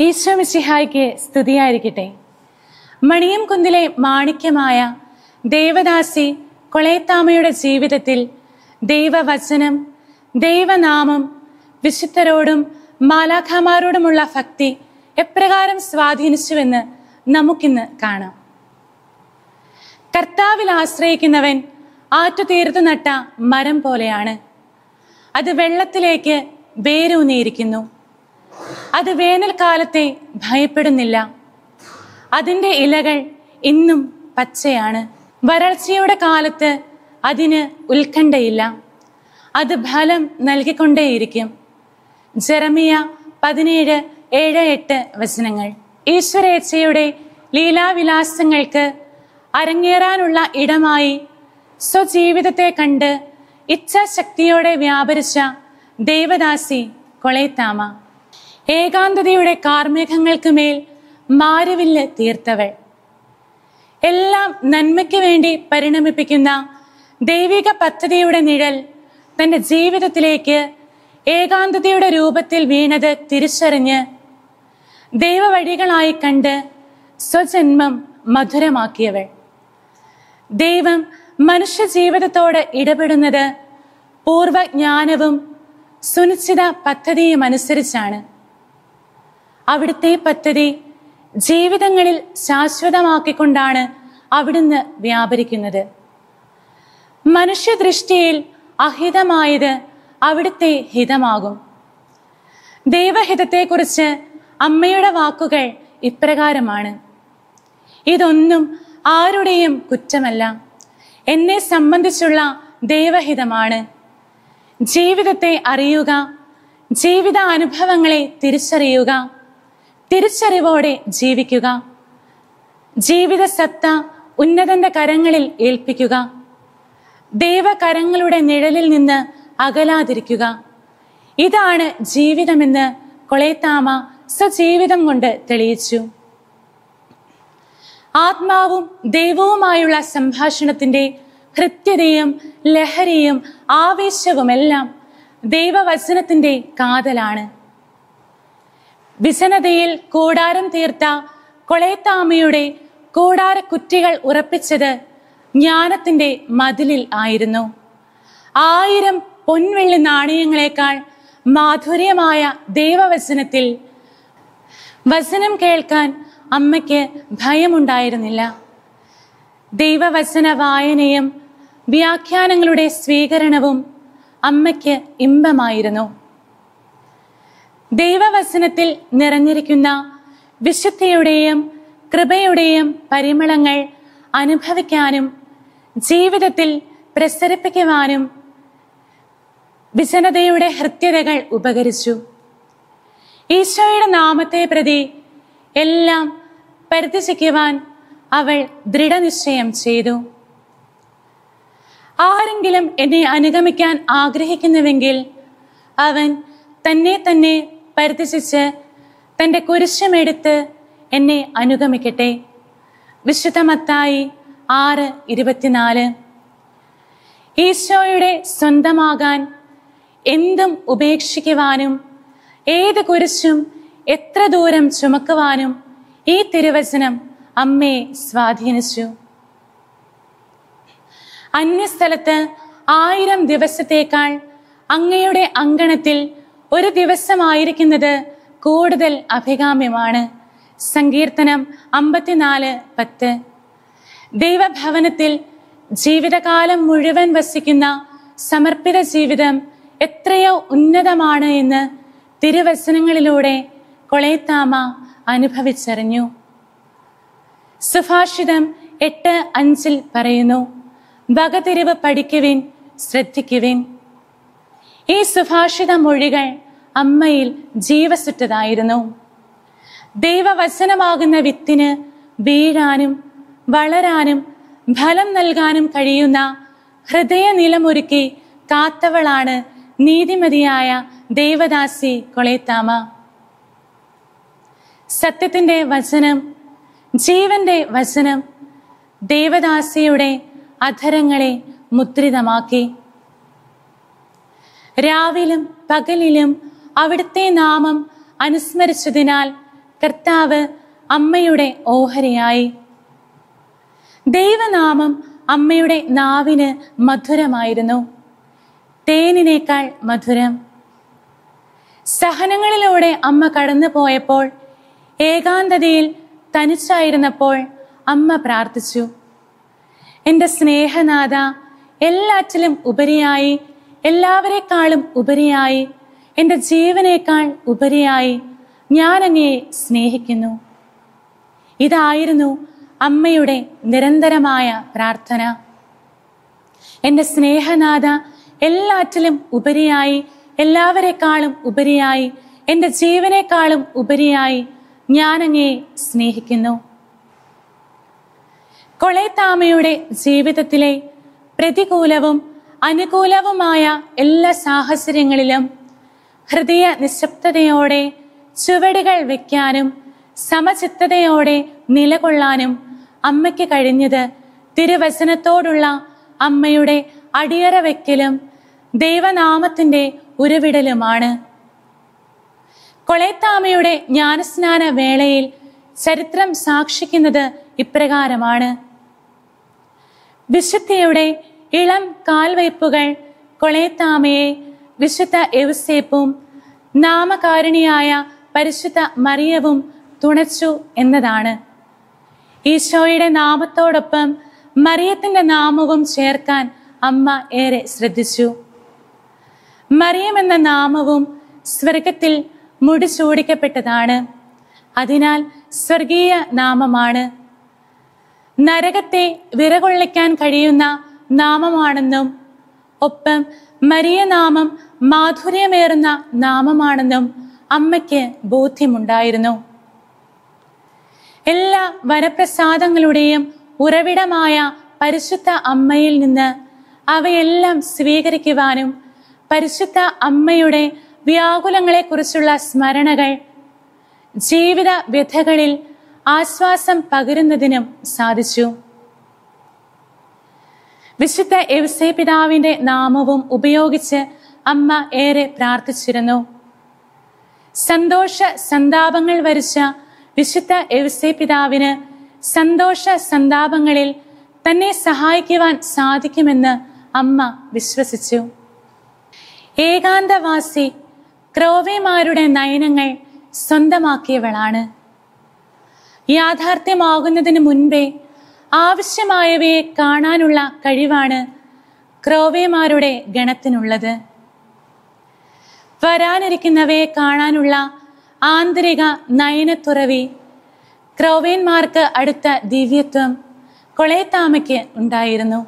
ഈശോ മിശിഹായ്ക്ക് സ്തുതിയായിരിക്കട്ടെ. മണിയം കുന്നിലെ മാണിക്യമായ ദേവദാസി കൊളേത്താമയുടെ ജീവിതത്തിൽ ദൈവവചനം ദൈവനാമം വിശുദ്ധരോടും മാലാഖമാരോടുമുള്ള ഭക്തി എപ്രകാരം സ്വാധീനിച്ചുവെന്ന് നമുക്കിന്ന് കാണാം. കർത്താവിൽ ആശ്രയിക്കുന്നവൻ ആറ്റുതീർത്തു നട്ട മരം പോലെയാണ്. അത് വെള്ളത്തിലേക്ക് വേരൂന്നിയിരിക്കുന്നു. അത് വേനൽക്കാലത്തെ ഭയപ്പെടുന്നില്ല. അതിന്റെ ഇലകൾ ഇന്നും പച്ചയാണ്. വരൾച്ചയുടെ കാലത്ത് അതിന് ഉത്കണ്ഠയില്ല. അത് ഫലം നൽകിക്കൊണ്ടേയിരിക്കും. ജെറമിയ പതിനേഴ് ഏഴ് എട്ട് വചനങ്ങൾ. ഈശ്വരേച്ഛയുടെ ലീലാവിലാസങ്ങൾക്ക് അരങ്ങേറാനുള്ള ഇടമായി സ്വജീവിതത്തെ കണ്ട് ഇച്ഛാശക്തിയോടെ വ്യാപരിച്ച ദേവദാസി കൊളേത്താമ. ഏകാന്തതയുടെ കാർമേഘങ്ങൾക്ക് മേൽ മാരവില്ല് തീർത്തവൾ. എല്ലാം നന്മയ്ക്ക് വേണ്ടി പരിണമിപ്പിക്കുന്ന ദൈവിക പദ്ധതിയുടെ നിഴൽ തന്റെ ജീവിതത്തിലേക്ക് ഏകാന്തതയുടെ രൂപത്തിൽ വീണത് തിരിച്ചറിഞ്ഞ് ദൈവവഴികളായി കണ്ട് സ്വജന്മം മധുരമാക്കിയവൾ. ദൈവം മനുഷ്യ ജീവിതത്തോട് ഇടപെടുന്നത് പൂർവജ്ഞാനവും സുനിശ്ചിത പദ്ധതിയും അനുസരിച്ചാണ്. അവിടുത്തെ പദ്ധതി ജീവിതങ്ങളിൽ ശാശ്വതമാക്കിക്കൊണ്ടാണ് അവിടുന്ന് വ്യാപരിക്കുന്നത്. മനുഷ്യദൃഷ്ടിയിൽ അഹിതമായത് അവിടുത്തെ ഹിതമാകും. ദൈവഹിതത്തെക്കുറിച്ച് അമ്മയുടെ വാക്കുകൾ ഇപ്രകാരമാണ്. ഇതൊന്നും ആരുടെയും കുറ്റമല്ല. എന്നെ സംബന്ധിച്ചുള്ള ദൈവഹിതമാണ്. ജീവിതത്തെ അറിയുക ജീവിത അനുഭവങ്ങളെ തിരിച്ചറിയുക തിരിച്ചറിവോടെ ജീവിക്കുക. ജീവിത സത്ത ഉന്നതന്റെ കരങ്ങളിൽ ഏൽപ്പിക്കുക. ദൈവകരങ്ങളുടെ നിഴലിൽ നിന്ന് അകലാതിരിക്കുക. ഇതാണ് ജീവിതമെന്ന് കൊളേത്താമ സ്വജീവിതം കൊണ്ട് തെളിയിച്ചു. ആത്മാവും ദൈവവുമായുള്ള സംഭാഷണത്തിന്റെ കൃത്യതയും ലഹരിയും ആവേശവുമെല്ലാം ദൈവവചനത്തിന്റെ കാതലാണ്. വിസനതയിൽ കൂടാരം തീർത്ത കൊളേത്താമയുടെ കൂടാര കുറ്റികൾ ഉറപ്പിച്ചത് ജ്ഞാനത്തിന്റെ മതിലിൽ ആയിരുന്നു. ആയിരം പൊൻവെള്ളി നാണയങ്ങളെക്കാൾ മാധുര്യമായ ദൈവവചനത്തിൽ വചനം കേൾക്കാൻ അമ്മയ്ക്ക് ഭയമുണ്ടായിരുന്നില്ല. ദൈവവചന വായനയും വ്യാഖ്യാനങ്ങളുടെ സ്വീകരണവും അമ്മയ്ക്ക് ഇമ്പമായിരുന്നു. ദൈവവചനത്തിൽ നിറഞ്ഞിരിക്കുന്ന വിശുദ്ധിയുടെയും കൃപയുടെയും പരിമളങ്ങൾ അനുഭവിക്കാനും ജീവിതത്തിൽ പ്രസരിപ്പിക്കുവാനും വിജനതയുടെ ഹൃത്യതകൾ ഉപകരിച്ചു. ഈശോയുടെ നാമത്തെ പ്രതി എല്ലാം പരിധിച്ചിക്കുവാൻ അവൾ ദൃഢനിശ്ചയം ചെയ്തു. ആരെങ്കിലും എന്നെ അനുഗമിക്കാൻ ആഗ്രഹിക്കുന്നുവെങ്കിൽ അവൻ തന്നെ തന്നെ പരിത്യജിച്ച് തന്റെ കുരിശമെടുത്ത് എന്നെ അനുഗമിക്കട്ടെ. വിശുദ്ധമത്തായി ആറ് ഇരുപത്തിനാല്. ഈശോയുടെ സ്വന്തമാകാൻ എന്തും ഉപേക്ഷിക്കുവാനും ഏത് കുരിശും എത്ര ദൂരം ചുമക്കുവാനും ഈ തിരുവചനം അമ്മയെ സ്വാധീനിച്ചു. അന്യസ്ഥലത്ത് ആയിരം ദിവസത്തേക്കാൾ അങ്ങയുടെ അങ്കണത്തിൽ ഒരു ദിവസമായിരിക്കുന്നത് കൂടുതൽ അഭികാമ്യമാണ്. സങ്കീർത്തനം അമ്പത്തിനാല് പത്ത്. ദൈവഭവനത്തിൽ ജീവിതകാലം മുഴുവൻ വസിക്കുന്ന സമർപ്പിത ജീവിതം എത്രയോ ഉന്നതമാണ് എന്ന് തിരുവചനങ്ങളിലൂടെ കൊളേത്താമ അനുഭവിച്ചറിഞ്ഞു. സുഭാഷിതം എട്ട് അഞ്ചിൽ പറയുന്നു വകതിരിവ് പഠിക്കുവിൻ ശ്രദ്ധിക്കുവിൻ. ഈ സുഭാഷിത മൊഴികൾ അമ്മയിൽ ജീവസുറ്റതായിരുന്നു. ദൈവവചനമാകുന്ന വിത്തിന് വീഴാനും വളരാനും ഫലം നൽകാനും കഴിയുന്ന ഹൃദയനിലമൊരുക്കി കാത്തവളാണ് നീതിമതിയായ ദേവദാസി കൊളേത്താമ. സത്യത്തിന്റെ വചനം ജീവന്റെ വചനം ദേവദാസിയുടെ അധരങ്ങളെ മുദ്രിതമാക്കി. രാവിലും പകലിലും അവിടുത്തെ നാമം അനുസ്മരിച്ചതിനാൽ കർത്താവ് അമ്മയുടെ ഓഹരിയായി. ദൈവനാമം അമ്മയുടെ നാവിന് മധുരമായിരുന്നു. തേനിനേക്കാൾ മധുരം. സഹനങ്ങളിലൂടെ അമ്മ കടന്നു പോയപ്പോൾ ഏകാന്തതയിൽ തനിച്ചായിരുന്നപ്പോൾ അമ്മ പ്രാർത്ഥിച്ചു. എന്റെ സ്നേഹനാഥ എല്ലാറ്റിലും ഉപരിയായി എല്ലാവരെക്കാളും ഉപരിയായി. എന്റെ ജീവനേക്കാൾ ഉപരിയായി ഞാൻ അങ്ങയെ സ്നേഹിക്കുന്നു. ഇതായിരുന്നു അമ്മയുടെ നിരന്തരമായ പ്രാർത്ഥന. എന്റെ സ്നേഹനാഥ എല്ലാറ്റിലും ഉപരിയായി എല്ലാവരെക്കാളും ഉപരിയായി എന്റെ ജീവനേക്കാളും ഉപരിയായി ഞാൻ അങ്ങയെ സ്നേഹിക്കുന്നു. കൊളേത്താമയുടെ ജീവിതത്തിലെ പ്രതികൂലവും അനുകൂലവുമായ എല്ലാ സാഹചര്യങ്ങളിലും ഹൃദയ നിശബ്ദതയോടെ ചുവടുകൾ വയ്ക്കാനും സമചിത്തതയോടെ നിലകൊള്ളാനും അമ്മയ്ക്ക് കഴിഞ്ഞത് തിരുവചനത്തോടുള്ള അമ്മയുടെ അടിയറ വയ്ക്കലും ദൈവനാമത്തിന്റെ ഉരുവിടലുമാണ്. കൊളേത്താമയുടെ ജ്ഞാനസ്നാന വേളയിൽ ചരിത്രം സാക്ഷിക്കുന്നത് ഇപ്രകാരമാണ്. വിശുദ്ധിയുടെ ഇളം കാൽവയ്പ്പുകൾ കൊളേത്താമയെ വിശുദ്ധ എവുസേപ്പും നാമകാരിണിയായ പരിശുദ്ധ മറിയവും തുണച്ചു എന്നതാണ്. ഈശോയുടെ നാമത്തോടൊപ്പം മറിയത്തിന്റെ നാമവും ചേർക്കാൻ അമ്മ ഏറെ ശ്രദ്ധിച്ചു. മറിയം എന്ന നാമവും സ്വർഗത്തിൽ മുടിച്ചൂടിക്കപ്പെട്ടതാണ് അതിനാൽ സ്വർഗീയ നാമമാണ്. നരകത്തെ വിറകൊള്ളിക്കാൻ കഴിയുന്ന നാമമാണെന്നും ഒപ്പം മരിയ നാമം മാധുര്യമേറുന്ന നാമമാണെന്നും അമ്മയ്ക്ക് ബോധ്യമുണ്ടായിരുന്നു. എല്ലാ വരപ്രസാദങ്ങളുടെയും ഉറവിടമായ പരിശുദ്ധ അമ്മയിൽ നിന്ന് അവയെല്ലാം സ്വീകരിക്കുവാനും പരിശുദ്ധ അമ്മയുടെ വ്യാകുലങ്ങളെക്കുറിച്ചുള്ള സ്മരണകൾ ജീവിത വ്യഥകളിൽ ആശ്വാസം പകരുന്നതിനും സാധിച്ചു. വിശുദ്ധ എവ്സേ പിതാവിന്റെ നാമവും ഉപയോഗിച്ച് അമ്മ ഏറെ പ്രാർത്ഥിച്ചിരുന്നു. സന്തോഷ സന്താപങ്ങൾ വരിച്ച വിശുദ്ധ എവ്സേ പിതാവിന് സന്തോഷ സന്താപങ്ങളിൽ തന്നെ സഹായിക്കുവാൻ സാധിക്കുമെന്ന് അമ്മ വിശ്വസിച്ചു. ഏകാന്തവാസി ക്രോവേമാരുടെ നയനങ്ങൾ സ്വന്തമാക്കിയവളാണ്. യാഥാർത്ഥ്യമാകുന്നതിന് മുൻപേ ആവശ്യമായവയെ കാണാനുള്ള കഴിവാണ് ക്രോവേമാരുടെ ഗണത്തിനുള്ളത്. വരാനിരിക്കുന്നവയെ കാണാനുള്ള ആന്തരിക നയനത്തുറവി ക്രോവേന്മാർക്ക് അടുത്ത ദിവ്യത്വം കൊളേത്താമയ്ക്ക് ഉണ്ടായിരുന്നു.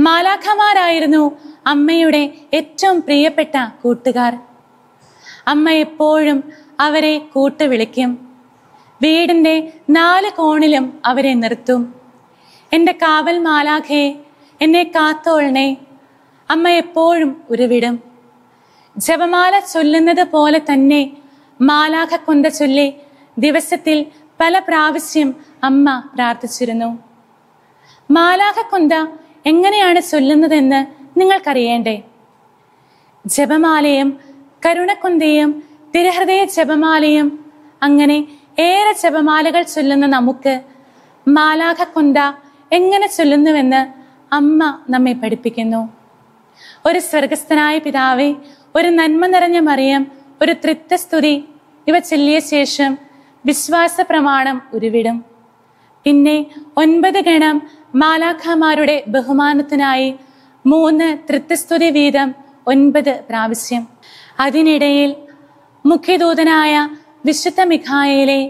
മാലാഖമാരായിരുന്നു അമ്മയുടെ ഏറ്റവും പ്രിയപ്പെട്ട കൂട്ടുകാർ. അമ്മ എപ്പോഴും അവരെ കൂട്ടുവിളിക്കും. വീടിന്റെ നാല് കോണിലും അവരെ നിർത്തും. എന്റെ കാവൽ മാലാഖയെ എന്നെ കാത്തോളണേ അമ്മ എപ്പോഴും ഉരുവിടും. ജപമാല ചൊല്ലുന്നത് പോലെ തന്നെ മാലാഖ കൊന്ത ചൊല്ലി ദിവസത്തിൽ പല പ്രാവശ്യം അമ്മ പ്രാർത്ഥിച്ചിരുന്നു. മാലാഖ കൊന്ത എങ്ങനെയാണ് ചൊല്ലുന്നതെന്ന് നിങ്ങൾക്കറിയേണ്ടേ? ജപമാലയും കരുണക്കൊന്തയും തിരഹൃദയ ജപമാലയും അങ്ങനെ ഏറെ ജപമാലകൾ ചൊല്ലുന്ന നമുക്ക് മാലാഖ കുണ്ട എങ്ങനെ ചൊല്ലുന്നുവെന്ന് അമ്മ നമ്മെ പഠിപ്പിക്കുന്നു. ഒരു സ്വർഗസ്ഥനായ പിതാവെ ഒരു നന്മ നിറഞ്ഞ മറിയം ഒരു തൃത്വസ്തുതി ഇവ ചൊല്ലിയ ശേഷം വിശ്വാസ പ്രമാണം ഉരുവിടും. പിന്നെ ഒൻപത് ഗണം മാലാഖമാരുടെ ബഹുമാനത്തിനായി മൂന്ന് തൃത്വസ്തുതി വീതം ഒൻപത് പ്രാവശ്യം. അതിനിടയിൽ മുഖ്യദൂതനായ വിശുദ്ധ മിഖായയിലെ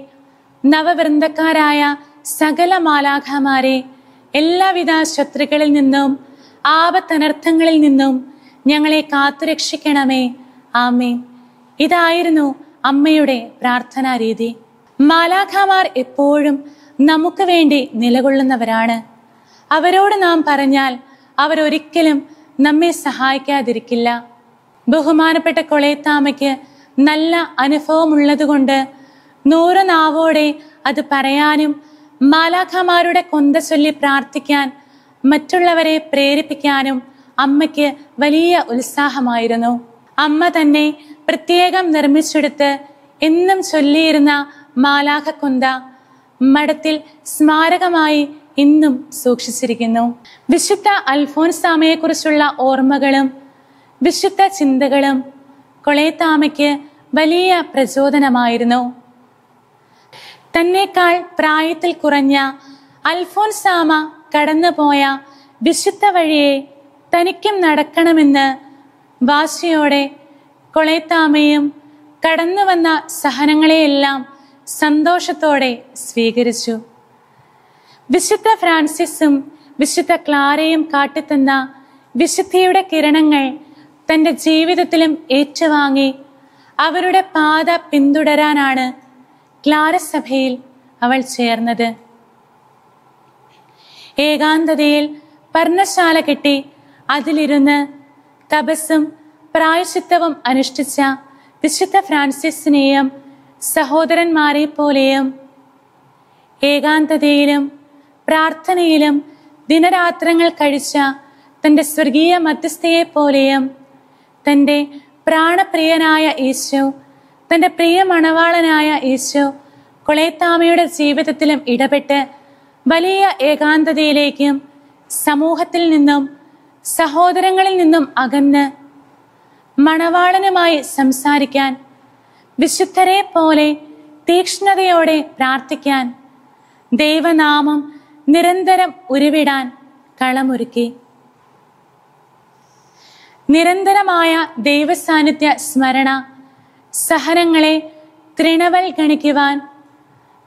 നവവൃന്ദക്കാരായ സകല മാലാഖമാരെ എല്ലാവിധ ശത്രുക്കളിൽ നിന്നും ആപത്തനർത്ഥങ്ങളിൽ നിന്നും ഞങ്ങളെ കാത്തുരക്ഷിക്കണമേ. ആമേ ഇതായിരുന്നു അമ്മയുടെ പ്രാർത്ഥനാ രീതി. മാലാഖമാർ എപ്പോഴും നമുക്ക് വേണ്ടി നിലകൊള്ളുന്നവരാണ്. അവരോട് നാം പറഞ്ഞാൽ അവരൊരിക്കലും നമ്മെ സഹായിക്കാതിരിക്കില്ല. ബഹുമാനപ്പെട്ട കൊളേത്താമയ്ക്ക് നല്ല അനുഭവമുള്ളതുകൊണ്ട് നൂറ് നാവോടെ അത് പറയാനും മാലാഖമാരുടെ കൊന്ത ചൊല്ലി പ്രാർത്ഥിക്കാൻ മറ്റുള്ളവരെ പ്രേരിപ്പിക്കാനും അമ്മയ്ക്ക് വലിയ ഉത്സാഹമായിരുന്നു. അമ്മ തന്നെ പ്രത്യേകം നിർമ്മിച്ചെടുത്ത് എന്നും ചൊല്ലിയിരുന്ന മാലാഖക്കൊന്ത മഠത്തിൽ സ്മാരകമായി ഇന്നും സൂക്ഷിച്ചിരിക്കുന്നു. വിശുദ്ധ അൽഫോൻസാമയെക്കുറിച്ചുള്ള ഓർമ്മകളും വിശുദ്ധ ചിന്തകളും കൊളേത്താമയ്ക്ക് വലിയ പ്രചോദനമായിരുന്നു. തന്നെക്കാൾ പ്രായത്തിൽ കുറഞ്ഞ അൽഫോൻസാമ കടന്നുപോയ വിശുദ്ധ വഴിയെ തനിക്കും നടക്കണമെന്ന് വാശിയോടെ കൊളേത്താമയും കടന്നുവന്ന സഹനങ്ങളെയെല്ലാം സന്തോഷത്തോടെ സ്വീകരിച്ചു. വിശുദ്ധ ഫ്രാൻസിസും വിശുദ്ധ ക്ലാരയും കാട്ടിത്തന്ന വിശുദ്ധിയുടെ കിരണങ്ങൾ തന്റെ ജീവിതത്തിലും ഏറ്റുവാങ്ങി അവരുടെ പാത പിന്തുടരാനാണ് ക്ലാര സഭയിൽ അവൾ ചേർന്നത്. ഏകാന്തതയിൽ പർണശാല കെട്ടി അതിലിരുന്ന് തപസ്സും പ്രായശിത്തവും അനുഷ്ഠിച്ച വിശുദ്ധ ഫ്രാൻസിസിനെയും സഹോദരന്മാരെ പോലെയും ഏകാന്തതയിലും പ്രാർത്ഥനയിലും ദിനരാത്രങ്ങൾ കഴിച്ച തന്റെ സ്വർഗീയ മധ്യസ്ഥയെ പോലെയും തന്റെ പ്രാണപ്രിയനായ ഈശോ തന്റെ പ്രിയ മണവാളനായ ഈശോ കൊളേത്താമയുടെ ജീവിതത്തിലും ഇടപെട്ട് വലിയ ഏകാന്തതയിലേക്കും സമൂഹത്തിൽ നിന്നും സഹോദരങ്ങളിൽ നിന്നും അകന്ന് മണവാളനുമായി സംസാരിക്കാൻ വിശുദ്ധരെ പോലെ തീക്ഷ്ണതയോടെ പ്രാർത്ഥിക്കാൻ ദൈവനാമം നിരന്തരം ഉരുവിടാൻ കളമൊരുക്കി. നിരന്തരമായ ദൈവസാന്നിധ്യ സ്മരണ സഹനങ്ങളെ തൃണവൽഗണിക്കുവാൻ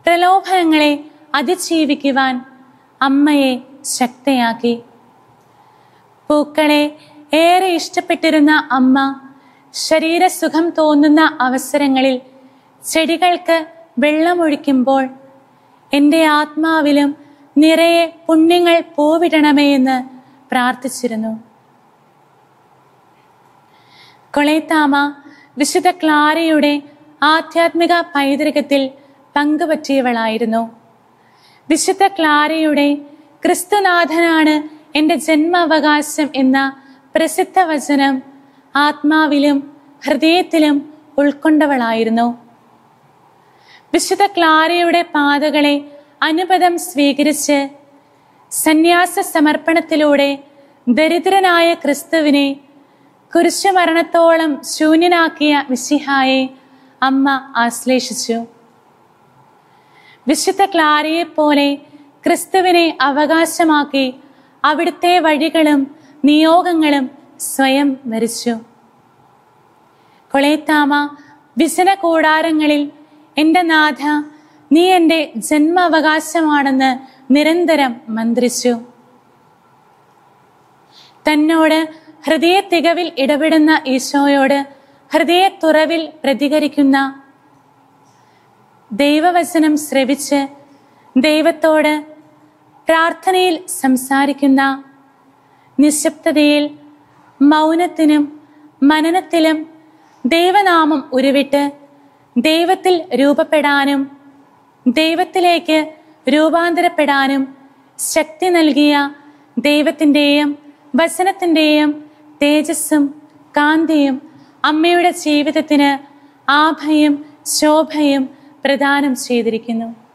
പ്രലോഭനങ്ങളെ അതിജീവിക്കുവാൻ അമ്മയെ ശക്തയാക്കി. പൂക്കളെ ഏറെ ഇഷ്ടപ്പെട്ടിരുന്ന അമ്മ ശരീരസുഖം തോന്നുന്ന അവസരങ്ങളിൽ ചെടികൾക്ക് വെള്ളമൊഴിക്കുമ്പോൾ എന്റെ ആത്മാവിലും നിറയെ പുണ്യങ്ങൾ പൂവിടണമേ എന്ന് പ്രാർത്ഥിച്ചിരുന്നു. കൊളേത്താമ വിശുദ്ധ ക്ലാരയുടെ ആധ്യാത്മിക പൈതൃകത്തിൽ പങ്കുപറ്റിയവളായിരുന്നു. വിശുദ്ധ ക്ലാരയുടെ ക്രിസ്തുനാഥനാണ് എന്റെ ജന്മാവകാശം എന്ന പ്രസിദ്ധ വചനം ആത്മാവിലും ഹൃദയത്തിലും ഉൾക്കൊണ്ടവളായിരുന്നു. വിശുദ്ധ ക്ലാരയുടെ പാതകളെ അനുപദം സ്വീകരിച്ച് സന്യാസ സമർപ്പണത്തിലൂടെ ദരിദ്രനായ ക്രിസ്തുവിനെ കുരിശുമരണത്തോളം ശൂന്യനാക്കിയ മിശിഹായെ അമ്മ ആശ്ലേഷിച്ചു. വിശുദ്ധ ക്ലാരയെ പോലെ ക്രിസ്തുവിനെ അവകാശമാക്കി അവിടുത്തെ വഴികളും നിയോഗങ്ങളും സ്വയം വരിച്ചു കൊളേത്താമ വിശന കൂടാരങ്ങളിൽ എന്റെ നാഥ നീ എന്റെ ജന്മാവകാശമാണെന്ന് നിരന്തരം മന്ത്രിച്ചു. തന്നോട് ഹൃദയ തികവിൽ ഇടപെടുന്ന ഈശോയോട് ഹൃദയ തുറവിൽ പ്രതികരിക്കുന്ന ദൈവവചനം ശ്രവിച്ച് ദൈവത്തോട് പ്രാർത്ഥനയിൽ സംസാരിക്കുന്ന നിശബ്ദതയിൽ മൗനത്തിനും മനനത്തിലും ദൈവനാമം ഉരുവിട്ട് ദൈവത്തിൽ രൂപപ്പെടാനും ദൈവത്തിലേക്ക് രൂപാന്തരപ്പെടാനും ശക്തി നൽകിയ ദൈവത്തിന്റെയും വചനത്തിന്റെയും തേജസ്സും കാന്തിയും അമ്മയുടെ ജീവിതത്തിന് ആഭയും ശോഭയും പ്രദാനം ചെയ്തിരിക്കുന്നു.